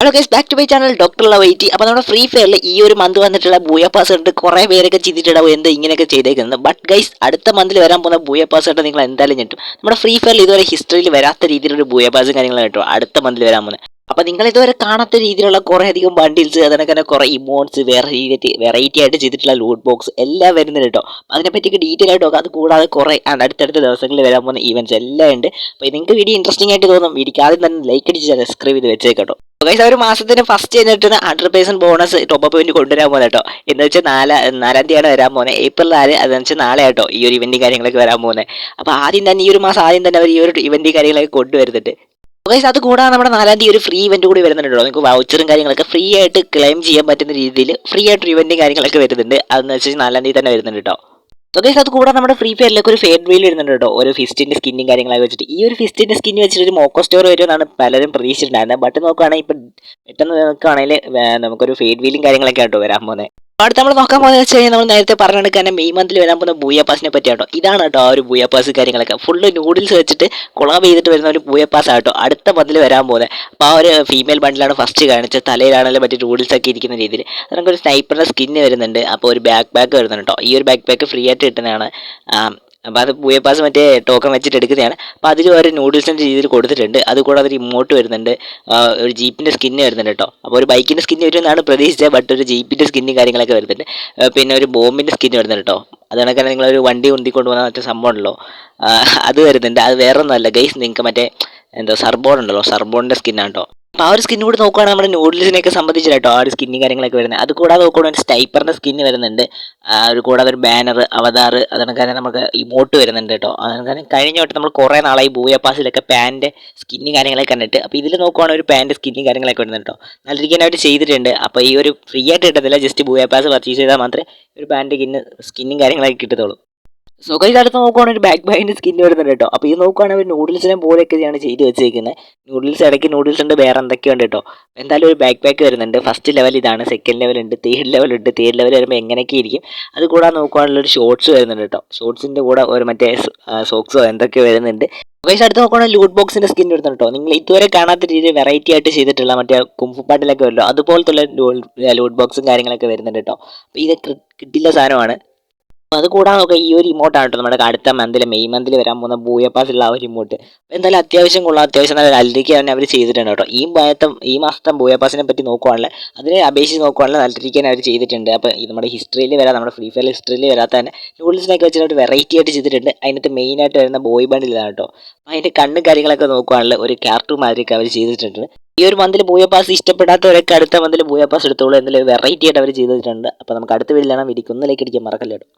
Hello guys back to my channel doctor ലവൈറ്റി അപ്പോൾ നമ്മുടെ free ഫയറിൽ ഈ ഒരു മന്ത് വന്നിട്ടുള്ള ബൂയ പാസ് കണ്ടിട്ട് കുറേ പേരൊക്കെ ചിന്തിച്ചിട്ടുണ്ടാവും എന്ത് ഇങ്ങനെയൊക്കെ ചെയ്തേക്കുന്നത്. ബട്ട് ഗൈസ് അടുത്ത മന്തിൽ വരാൻ പോകുന്ന ബൂയ പാസ് കണ്ട് നിങ്ങൾ എന്തായാലും ഞെട്ടും. നമ്മുടെ ഫ്രീ ഫയറിൽ ഇതുവരെ ഹിസ്റ്ററിയിൽ വരാത്ത രീതിയിലൊരു ബൂയ പാസും കാര്യങ്ങളും കേട്ടോ അടുത്ത മന്തിൽ വരാൻ പോകുന്നത്. അപ്പോൾ നിങ്ങൾ ഇതുവരെ കാണാത്ത രീതിയിലുള്ള കുറേ അധികം ബണ്ടിൽസ് അതിനൊക്കെ തന്നെ കുറേ ഇമോട്ട്സ് രീതി വെറൈറ്റി ആയിട്ട് ചെയ്തിട്ടുള്ള ലൂട്ട് ബോക്സ് എല്ലാം വരുന്നുണ്ട് കേട്ടോ. അതിനെപ്പറ്റിയൊക്കെ ഡീറ്റെയിൽ ആയിട്ട് നോക്കാം. അത് കൂടാതെ കുറേ അടുത്തടുത്ത ദിവസങ്ങളിൽ വരാൻ പോകുന്ന ഈവന്റ്സ് എല്ലാം ഉണ്ട്. അപ്പോൾ നിങ്ങൾക്ക് വീഡിയോ ഇൻട്രസ്റ്റിംഗ് ആയിട്ട് തോന്നും വീഡിയോക്ക് ആദ്യം തന്നെ ലൈക്ക് അടിച്ച് സബ്സ്ക്രൈബ് ചെയ്ത് വെച്ചേക്കട്ടോ ഗൈസ് ഒരു മാസത്തിന് ഫസ്റ്റ് കഴിഞ്ഞിട്ട് ഹൺഡ്രഡ് പേഴ്സന്റ് ബോണസ് ടോപ്പ് വേണ്ടി കൊണ്ടുവരാൻ പോകുന്നത് കേട്ടോ എന്ന് വെച്ചാൽ നാല് നാലാം തീയതിയാണ് വരാൻ പോകുന്നത് ഏപ്രിൽ നാല് അതെന്ന് വെച്ചാൽ നാളെ കേട്ടോ ഈ ഒരു ഇവന്റും കാര്യങ്ങളൊക്കെ വരാൻ പോകുന്നത് അപ്പോൾ ആദ്യം തന്നെ ഈ ഒരു മാസം ആദ്യം തന്നെ അവർ ഈ ഒരു ഇവന്റും കാര്യങ്ങളൊക്കെ കൊണ്ടുവരുന്നുണ്ട്. ഗൈസ് അത് കൂടാതെ നമ്മുടെ നാലാം തീയതി ഒരു ഫ്രീ ഇവന്റ് കൂടി വരുന്നുണ്ട് നിങ്ങൾക്ക് വൗച്ചറും കാര്യങ്ങളൊക്കെ ഫ്രീ ആയിട്ട് ക്ലെയിം ചെയ്യാൻ പറ്റുന്ന രീതിയിൽ ഫ്രീ ആയിട്ട് ഒരു ഇവന്റും കാര്യങ്ങളൊക്കെ വരുന്നുണ്ട്. അതെന്ന് വെച്ചാൽ നാലാം തീയതി തന്നെ വരുന്നുണ്ട് കേട്ടോ ഗൈസ് അത് കൂടാതെ നമ്മുടെ ഫ്രീ ഫയറിലേക്ക് ഒരു ഫേഡ് വീൽ വരുന്നുണ്ട് കേട്ടോ. ഒരു ഫിസ്റ്റിന്റെ സ്കിന്നും കാര്യങ്ങളൊക്കെ വെച്ചിട്ട്. ഈ ഒരു ഫിസ്റ്റിന്റെ സ്കിൻ വെച്ചിട്ട് ഒരു മോക്കോ സ്റ്റോർ വരുമെന്നാണ് പലരും പ്രതീക്ഷിച്ചിട്ടുണ്ടായിരുന്നത്. ബട്ട് നോക്കുകയാണെങ്കിൽ ഇപ്പം പെട്ടെന്ന് നോക്കുകയാണെങ്കിൽ നമുക്കൊരു ഫേഡ് വീലും കാര്യങ്ങളൊക്കെ ആയിട്ട് വരാൻ പോകുന്നത് അടുത്ത് നമ്മൾ നോക്കാൻ പോകുന്നത് വെച്ച് കഴിഞ്ഞാൽ നമ്മൾ നേരത്തെ പറഞ്ഞെടുക്കാൻ തന്നെ മെയ് മന്തിൽ വരാൻ പോകുന്ന ബൂയപ്പാസിനെ പറ്റിയാട്ടോ. ഇതാണ് കേട്ടോ ആ ഒരു ബൂയപ്പാസ് പാസ് കാര്യങ്ങളൊക്കെ. ഫുള്ള് നൂഡിൽസ് വെച്ചിട്ട് കൊളാബ് ചെയ്തിട്ട് വരുന്ന ഒരു ബൂയപ്പാസ് പാസ് ആട്ടോ അടുത്ത മന്തിൽ വരാൻ പോകുന്നത് അപ്പോൾ ആ ഒരു ഫീമെയിൽ ബണ്ടിലാണ് ഫസ്റ്റ് കാണിച്ചത്. തലയിലാണെങ്കിലും മറ്റേ നൂഡിൽസ് ഒക്കെ ഇരിക്കുന്ന രീതിയിൽ നമുക്കൊരു സ്നൈപ്പറിന്റെ സ്കിന്ന് വരുന്നുണ്ട്. അപ്പോൾ ഒരു ബാക്ക് ബാക്ക് വരുന്നുണ്ട് കേട്ടോ. ഈ ഒരു ബാക്ക് ബാക്ക് ഫ്രീ ആയിട്ട് കിട്ടുന്നതാണ്. അപ്പോൾ അത് പൂയപ്പാസ് പാസ് മറ്റേ ടോക്കൺ വെച്ചിട്ട് എടുക്കുന്നതാണ്. അപ്പോൾ അതിൽ ഒരു നൂഡിൽസിന്റെ രീതിയിൽ കൊടുത്തിട്ടുണ്ട്. അത് കൂടാതെ ഒരു ഇമോട്ട് വരുന്നുണ്ട്. ഒരു ജീപ്പിന്റെ സ്കിന്ന് വരുന്നുണ്ട് കേട്ടോ അപ്പോൾ ഒരു ബൈക്കിന്റെ സ്കിന്ന് വരുമെന്നാണ് പ്രതീക്ഷിച്ചത്. ബട്ട് ഒരു ജീപ്പിന്റെ സ്കിന്നും കാര്യങ്ങളൊക്കെ വരുന്നുണ്ട്. പിന്നെ ഒരു ബോംബിന്റെ സ്കിന്ന് വരുന്നുണ്ട് കേട്ടോ അത് കണക്കാണ് നിങ്ങളൊരു വണ്ടി ഉന്തിക്കൊണ്ട് പോകുന്ന മറ്റേ സംഭവം ഉണ്ടല്ലോ. അത് വരുന്നുണ്ട്. അത് വേറെ ഒന്നുമല്ല ഗൈസ് നിങ്ങൾക്ക് മറ്റേ എന്തോ സർബോൺ ഉണ്ടല്ലോ. സർബോണിന്റെ സ്കിന്നാണ് കേട്ടോ അപ്പോൾ ആ ഒരു സ്കിൻ കൂടി നോക്കുകയാണ് നമ്മുടെ നൂഡിൽസിനെയൊക്കെ സംബന്ധിച്ച് കേട്ടോ ആ ഒരു സ്കിന്നും കാര്യങ്ങളൊക്കെ വരുന്നത് അത് കൂടാതെ ഒരു സ്റ്റൈപ്പറിന്റെ സ്കിന്ന് വരുന്നുണ്ട്. ഒരു കൂടാതെ ഒരു ബാനർ അവതാർ അതിനൊക്കെ നമുക്ക് ഇമോട്ട് വരുന്നുണ്ട് കേട്ടോ. അതിനൊക്കെ കഴിഞ്ഞ വട്ടം നമ്മൾ കുറേ നാളായി ബൂയ പാസിലൊക്കെ പാന്റെ സ്കിന്നും കാര്യങ്ങളൊക്കെ കണ്ടിട്ട്. അപ്പോൾ ഇതിൽ നോക്കുവാണെങ്കിൽ ഒരു പാന്റെ സ്കിന്നും കാര്യങ്ങളൊക്കെ വരുന്നുണ്ട് കേട്ടോ. നല്ല രീതിയിലായിട്ട് ചെയ്തിട്ടുണ്ട്. അപ്പോൾ ഈ ഒരു ഫ്രീ ആയിട്ട് കിട്ടത്തില്ല. ജസ്റ്റ് ബൂയ പാസ് പർച്ചേസ് ചെയ്താൽ മാത്രമേ ഒരു പാന്റെ സ്കിന്ന് സ്കിന്നും കാര്യങ്ങളൊക്കെ കിട്ടത്തുള്ളൂ. സോ കൈ അടുത്ത് നോക്കുവാണെങ്കിൽ ഒരു ബാക്ക് ബൈന്റെ സ്കിൻ വരുന്നുണ്ട് കേട്ടോ. അപ്പോൾ ഇത് നോക്കുവാണെങ്കിൽ നൂഡിൽസിനെ പോലെയൊക്കെയാണ് ചെയ്ത് വെച്ചേക്കുന്നത് നൂഡിൽസ് ഇടയ്ക്ക് നൂഡിൽസ് ഉണ്ട് വേറെ എന്തൊക്കെയുണ്ട് കേട്ടോ. എന്തായാലും ഒരു ബാക്ക് പാക്ക് വരുന്നുണ്ട്. ഫസ്റ്റ് ലെവൽ ഇതാണ് സെക്കൻഡ് ലെവൽ ഉണ്ട് തേർഡ് ലെവൽ ഉണ്ട്. തേർഡ് ലെവൽ വരുമ്പോൾ എങ്ങനെയൊക്കെ ഇരിക്കും. അത് കൂടാതെ നോക്കുവാണെങ്കിൽ ഒരു ഷോർട്സ് വരുന്നുണ്ട് കേട്ടോ. ഷോർട്സിന്റെ കൂടെ ഒരു മറ്റേ സോക്സോ എന്തൊക്കെ വരുന്നുണ്ട്. വയസ്സ് അടുത്ത് നോക്കുകയാണെങ്കിൽ ലൂട്ട് ബോക്സിന്റെ സ്കിൻ വരുന്നുണ്ട് കേട്ടോ. നിങ്ങൾ ഇതുവരെ കാണാത്ത രീതിയിൽ വെറൈറ്റി ആയിട്ട് ചെയ്തിട്ടുള്ള മറ്റേ കുംഫുപ്പാട്ടിലൊക്കെ വരുമല്ലോ. അതുപോലത്തുള്ള ലൂട്ട് ബോക്സും കാര്യങ്ങളൊക്കെ വരുന്നുണ്ട് കേട്ടോ. അപ്പോൾ ഇത് കിട്ടില്ല സാധനമാണ്. അത് കൂടാതെ നോക്കുക ഈ ഒരു ഇമോട്ടാണ് കേട്ടോ നമ്മുടെ അടുത്ത മന്തിൽ മെയ് മന്തിൽ വരാൻ പോകുന്ന ബൂയപ്പാസിലുള്ള ആ ഒരു ഇമോട്ട് എന്തായാലും അത്യാവശ്യം കൊള്ളാം അത്യാവശ്യം നല്ല അല്ലിക്ക് തന്നെ അവർ ചെയ്തിട്ടുണ്ട് കേട്ടോ ഈ മാസം ഈ മാസത്തെ ബൂയപ്പാസിനെ പറ്റി നോക്കുവാണെങ്കിൽ അതിനെ അപേക്ഷിച്ച് നോക്കുവാണെങ്കിൽ നല്ല രീതിക്ക് തന്നെ അവർ ചെയ്തിട്ടുണ്ട് അപ്പോൾ നമ്മുടെ ഹിസ്റ്ററിയിൽ വരാം നമ്മുടെ ഫ്രീ ഫയർ ഹിസ്റ്ററിയിൽ വരാത്ത തന്നെ നൂഡിൽസിനൊക്കെ വെച്ചിട്ട് ഒരു വെറൈറ്റി ആയിട്ട് ചെയ്തിട്ടുണ്ട്. അതിനകത്ത് മെയിനായിട്ട് വരുന്ന ബോയ് ബണ്ടിലാണ് കേട്ടോ അപ്പോൾ അതിന്റെ കണ്ണും കാര്യങ്ങളൊക്കെ നോക്കുവാണെങ്കിൽ ഒരു കാർട്ടൂൺ മാതിരിയൊക്കെ അവർ ചെയ്തിട്ടുണ്ട്. ഈ ഒരു മന്തിൽ ബൂയപ്പാസ് ഇഷ്ടപ്പെടാത്തവരൊക്കെ അടുത്ത മന്തിൽ ബൂയപ്പാസ് എടുത്തോളൂ എന്തെങ്കിലും വെറൈറ്റി ആയിട്ട് അവർ ചെയ്തിട്ടുണ്ട്. അപ്പോൾ നമുക്ക് അടുത്ത വീട്ടിലാണ് വിരിക്കുന്നതിലേക്ക് ഒന്ന് ലൈക്ക് അടിക്കാൻ മറക്കല്ലോ കേട്ടോ